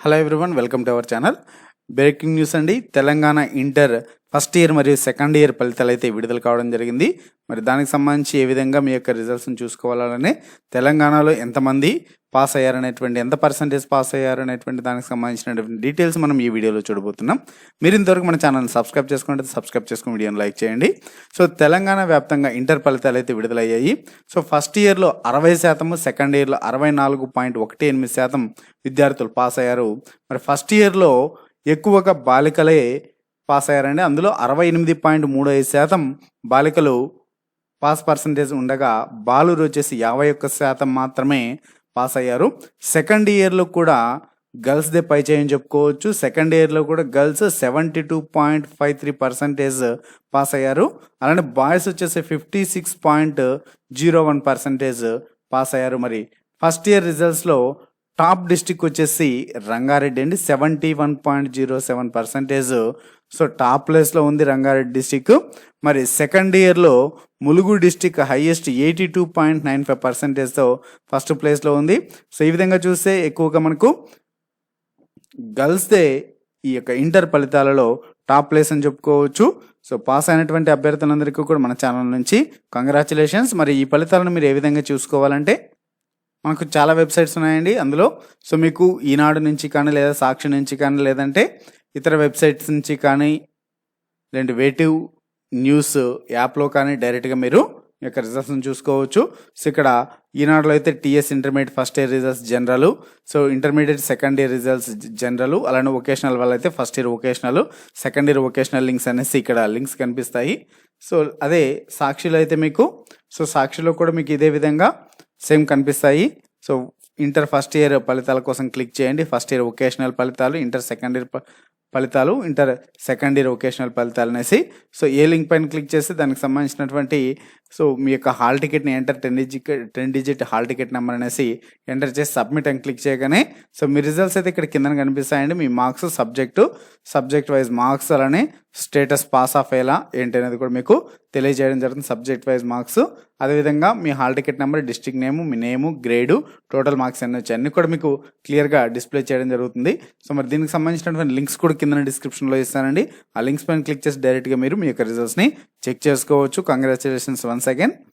Hello everyone welcome to our channel breaking news అండి Telangana inter first year మరియు second year ఫలితాలు అయితే విడుదల కావడం జరిగింది. మరి దానికి సంబంధించి ఏ విధంగా మీ యొక్క రిజల్ట్స్ని చూసుకోవాలనే తెలంగాణలో ఎంతమంది పాస్ అయ్యారనేటువంటి ఎంత పర్సంటేజ్ పాస్ అయ్యారనేటువంటి దానికి సంబంధించినటువంటి డీటెయిల్స్ మనం ఈ వీడియోలో చూడబోతున్నాం. మీరు ఇంతవరకు మన ఛానల్ని సబ్స్క్రైబ్ చేసుకుంటే సబ్స్క్రైబ్ చేసుకుని వీడియోని లైక్ చేయండి. సో తెలంగాణ వ్యాప్తంగా ఇంటర్ ఫలితాలు అయితే విడుదలయ్యాయి. సో ఫస్ట్ ఇయర్లో అరవై శాతము సెకండ్ ఇయర్లో అరవై నాలుగు పాయింట్ ఒకటి ఎనిమిది శాతం విద్యార్థులు పాస్ అయ్యారు. మరి ఫస్ట్ ఇయర్లో ఎక్కువగా బాలికలే పాస్ అయ్యారండి అందులో అరవై ఎనిమిది పాయింట్ మూడు ఐదు శాతం బాలికలు పాస్ పర్సంటేజ్ ఉండగా బాలురు వచ్చేసి యాభై ఒక్క శాతం మాత్రమే పాస్ అయ్యారు సెకండ్ ఇయర్లో కూడా గర్ల్స్దే పై చేయని చెప్పుకోవచ్చు. సెకండ్ ఇయర్లో కూడా girls seventy two point five three percentage pass అయ్యారు అలానే బాయ్స్ వచ్చేసి fifty six point zero one percentage pass అయ్యారు మరి. ఫస్ట్ ఇయర్ రిజల్ట్స్లో టాప్ డిస్టిక్ వచ్చేసి రంగారెడ్డి అండి. Seventy one point zero seven percentage. So top ప్లేస్లో ఉంది రంగారెడ్డి డిస్టిక్. మరి సెకండ్ ఇయర్లో Mulugu district highest eighty two point nine five పర్సెంటేజ్తో first ప్లేస్లో ఉంది. సో ఈ విధంగా చూస్తే ఎక్కువగా మనకు గర్ల్స్దే ఈ యొక్క ఇంటర్ ఫలితాలలో టాప్ ప్లేస్ అని చెప్పుకోవచ్చు. సో పాస్ అయినటువంటి అభ్యర్థులందరికీ కూడా మన ఛానల్ నుంచి కంగ్రాచులేషన్స్. మరి ఈ ఫలితాలను మీరు ఏ విధంగా చూసుకోవాలంటే మనకు చాలా వెబ్సైట్స్ ఉన్నాయండి అందులో. సో మీకు ఈనాడు నుంచి కానీ లేదా సాక్షి నుంచి కానీ లేదంటే ఇతర వెబ్సైట్స్ నుంచి కానీ లేదంటే వేటివ్ న్యూస్ యాప్లో కానీ డైరెక్ట్గా మీరు మీ యొక్క రిజల్ట్స్ని చూసుకోవచ్చు. సో ఇక్కడ ఈనాడులో అయితే TS intermediate first year results general. So intermediate second year results general. అలానే వొకేషనల్ వాళ్ళైతే అయితే first year vocational. Second year vocational links అనేసి ఇక్కడ లింక్స్ కనిపిస్తాయి. సో అదే సాక్షిలో అయితే మీకు సో సాక్షిలో కూడా మీకు ఇదే విధంగా సేమ్ కనిపిస్తాయి. సో ఇంటర్ ఫస్ట్ ఇయర్ ఫలితాల కోసం క్లిక్ చేయండి. ఫస్ట్ ఇయర్ వొకేషనల్ ఫలితాలు ఇంటర్ సెకండ్ ఇయర్ ఫలితాలు ఇంటర్ సెకండ్ ఇయర్ వొకేషనల్ ఫలితాలు అనేసి. సో ఏ లింక్ పైన క్లిక్ చేస్తే దానికి సంబంధించినటువంటి సో మీ యొక్క hall టికెట్ని enter ten digit ten digit hall ticket number అనేసి ఎంటర్ చేసి సబ్మిట్ అని క్లిక్ చేయగానే సో మీ రిజల్ట్స్ అయితే ఇక్కడ కింద కనిపిస్తాయండి. మీ marks subject subject wise marks అలానే స్టేటస్ పాస్ ఆఫ్ ఎలా ఏంటి అనేది కూడా మీకు తెలియజేయడం జరుగుతుంది. Subject wise marks. అదేవిధంగా మీ hall ticket number district name మీ నేము గ్రేడు టోటల్ మార్క్స్ ఎన్ని వచ్చాయి అన్ని కూడా మీకు క్లియర్గా డిస్ప్లే చేయడం జరుగుతుంది. సో మరి దీనికి సంబంధించినటువంటి లింక్స్ కూడా కింద డిస్క్రిప్షన్లో ఇస్తానండి. ఆ లింక్స్ పైన క్లిక్ చేసి డైరెక్ట్గా మీరు మీ యొక్క రిజల్ట్స్ని చెక్ చేసుకోవచ్చు. Congratulations once again